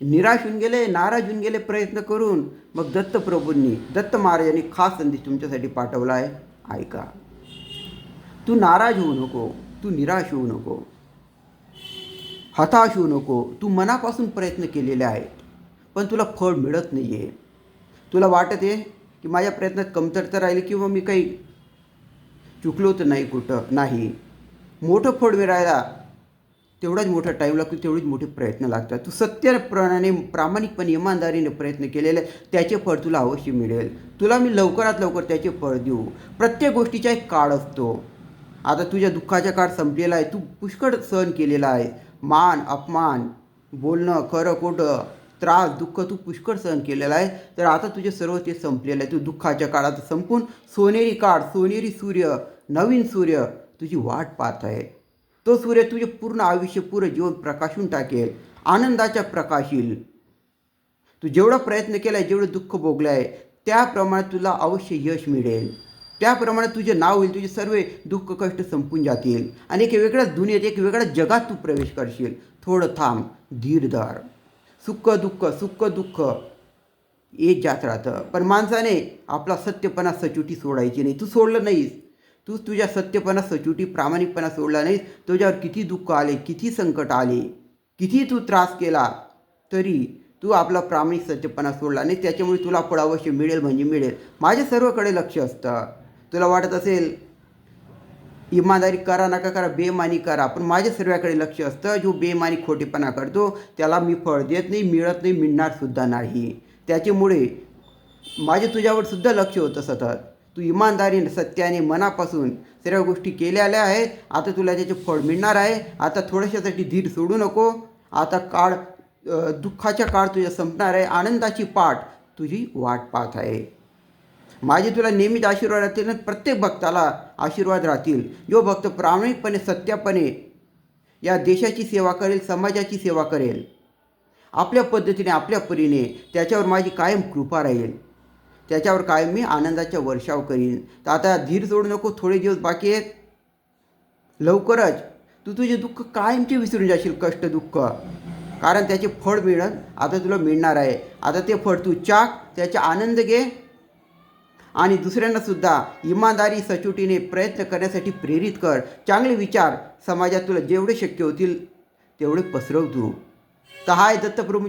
निराश होऊन गेले नाराज होऊन गेले प्रयत्न करून मग दत्तप्रभूंनी दत्त महाराजांनी खास संदेश तुमच्यासाठी पाठवला आहे. ऐका. तू नाराज होऊ नको तू निराश होऊ नको. हताश होऊ नको. तू मनापासून प्रयत्न केलेले आहेत पण तुला फळ मिळत नाही आहे तुला वाटत आहे की माझ्या प्रयत्नात कमतरता राहिली किंवा मी काही चुकलो तर नाही कुठं नाही. मोठं फळ मिळायला तेवढाच मोठा टाईम लागतो तेवढेच मोठे प्रयत्न लागतात. तू सत्यप्रणाने प्रामाणिकपणे इमानदारीने प्रयत्न केलेले त्याचे फळ तुला अवश्य मिळेल. तुला मी लवकरात लवकर त्याचे फळ देऊ. प्रत्येक गोष्टीचा एक काळ असतो. आता तुझ्या दुःखाचा काळ संपलेला आहे. तू पुष्कळ सहन केलेला आहे. मान अपमान बोलणं खरं खोटं त्रास दुःख तू पुष्कळ सहन केलेला आहे. तर आता तुझे सर्व ते संपलेलं आहे. तू दुःखाच्या काळात संपून सोनेरी काळ सोनेरी सूर्य नवीन सूर्य तुझी वाट पाहत आहे. तो सूर्य तुझे पूर्ण आयुष्य पूर्ण जीवन प्रकाशून टाकेल. आनंदाच्या प्रकाशील. तू जेवढा प्रयत्न केला आहे जेवढं दुःख भोगलं आहे त्याप्रमाणे तुला अवश्य यश मिळेल. त्याप्रमाणे तुझे नाव होईल तुझे सर्व दुःख कष्ट संपून जातील. आणि एक वेगळ्याच दुनियेत एक वेगळ्या जगात तू प्रवेश करशील. थोडं थांब धीरधार सुख दुःख सुख दुःख. येत जात राहतं. पण माणसाने आपला सत्यपणा सचोटी सोडायची नाही. तू सोडलं नाहीस. तू तुझ्या सत्यपणा सचोटी प्रामाणिकपणा सोडला नाहीस. तुझ्यावर किती दुःख आले किती संकट आले किती तू त्रास केला तरी तू आपला प्रामाणिक सत्यपणा सोडला नाही त्याच्यामुळे तुला फळ अवश्य मिळेल म्हणजे मिळेल. माझ्या सर्वकडे लक्ष असतं. तुला वाटत असेल इमानदारी करा नका करा बेमानी करा पण माझ्या सर्वाकडे लक्ष असतं. जो बेमानी खोटेपणा करतो त्याला मी फळ देत नाही मिळत नाही मिळणारसुद्धा नाही. त्याच्यामुळे माझे तुझ्यावर सुद्धा लक्ष होतं सतत. तू इमानदारीने सत्याने मनापासून सर्व गोष्टी केलेल्या आहेत. आता तुला त्याचे फळ मिळणार आहे आता थोड्याशासाठी धीर सोडू नको. आता काळ दुःखाच्या काळ तुझ्या संपणार आहे आनंदाची पाठ तुझी वाट पाहत आहे. माझे तुला नेहमीच आशीर्वाद राहतील आणि प्रत्येक भक्ताला आशीर्वाद राहतील. जो भक्त प्रामाणिकपणे सत्यापणे या देशाची सेवा करेल समाजाची सेवा करेल आपल्या पद्धतीने आपल्या परीने त्याच्यावर माझी कायम कृपा राहील. त्याच्यावर कायम मी आनंदाचा वर्षाव करीन. तर आता धीर सोडू नको थोडे दिवस बाकी आहेत. लवकरच तू तुझे दुःख कायमचे विसरून जाशील कष्ट दुःख. कारण त्याचे फळ मिळत आता तुला मिळणार आहे. आता ते फळ तू चाक त्याचा आनंद घे. आणि दुसऱ्यांनासुद्धा इमानदारी सचोटीने प्रयत्न करण्यासाठी प्रेरित कर. चांगले विचार समाजात तुला जेवढे शक्य होतील तेवढे पसरव तू. तर हा आहे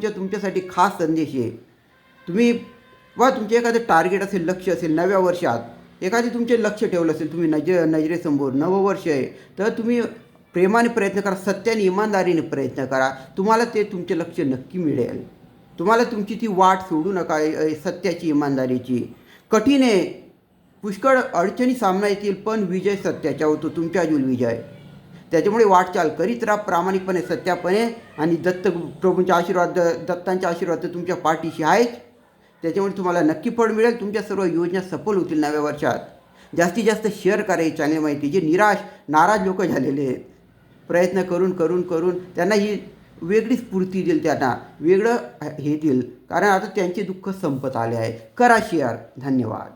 तुमच्यासाठी खास संदेश आहे. तुम्ही वा तुमचे एखादं टार्गेट असेल लक्ष असेल नव्या वर्षात एखादे तुमचे लक्ष ठेवलं असेल तुम्ही नज नजरेसमोर नवं वर्ष आहे तर तुम्ही प्रेमाने प्रयत्न करा सत्याने इमानदारीने प्रयत्न करा. तुम्हाला ते तुमचे लक्ष नक्की मिळेल. तुम्हाला तुमची ती वाट सोडू नका सत्याची इमानदारीची. कठीण आहे. पुष्कळ अडचणी सामना येतील पण विजय सत्याचा होतो तुमच्या अजून विजय. त्याच्यामुळे वाटचाल करीत राहा प्रामाणिकपणे सत्यापणे आणि दत्त प्रभूंचा आशीर्वाद दत्तांचा आशीर्वाद तर तुमच्या पाठीशी आहेच त्याच्यामुळे तुम्हाला नक्की फळ मिळेल. तुमच्या सर्व योजना सफल होतील नव्या वर्षात. जास्तीत जास्त शेअर करा ही चांगली माहिती जे निराश नाराज लोक झालेले आहेत. प्रयत्न करून करून करून त्यांना ही वेगळी स्फूर्ती देईल त्यांना. वेगळं हे देईल. कारण आता त्यांचे दुःख संपत आले आहे. करा शेअर धन्यवाद.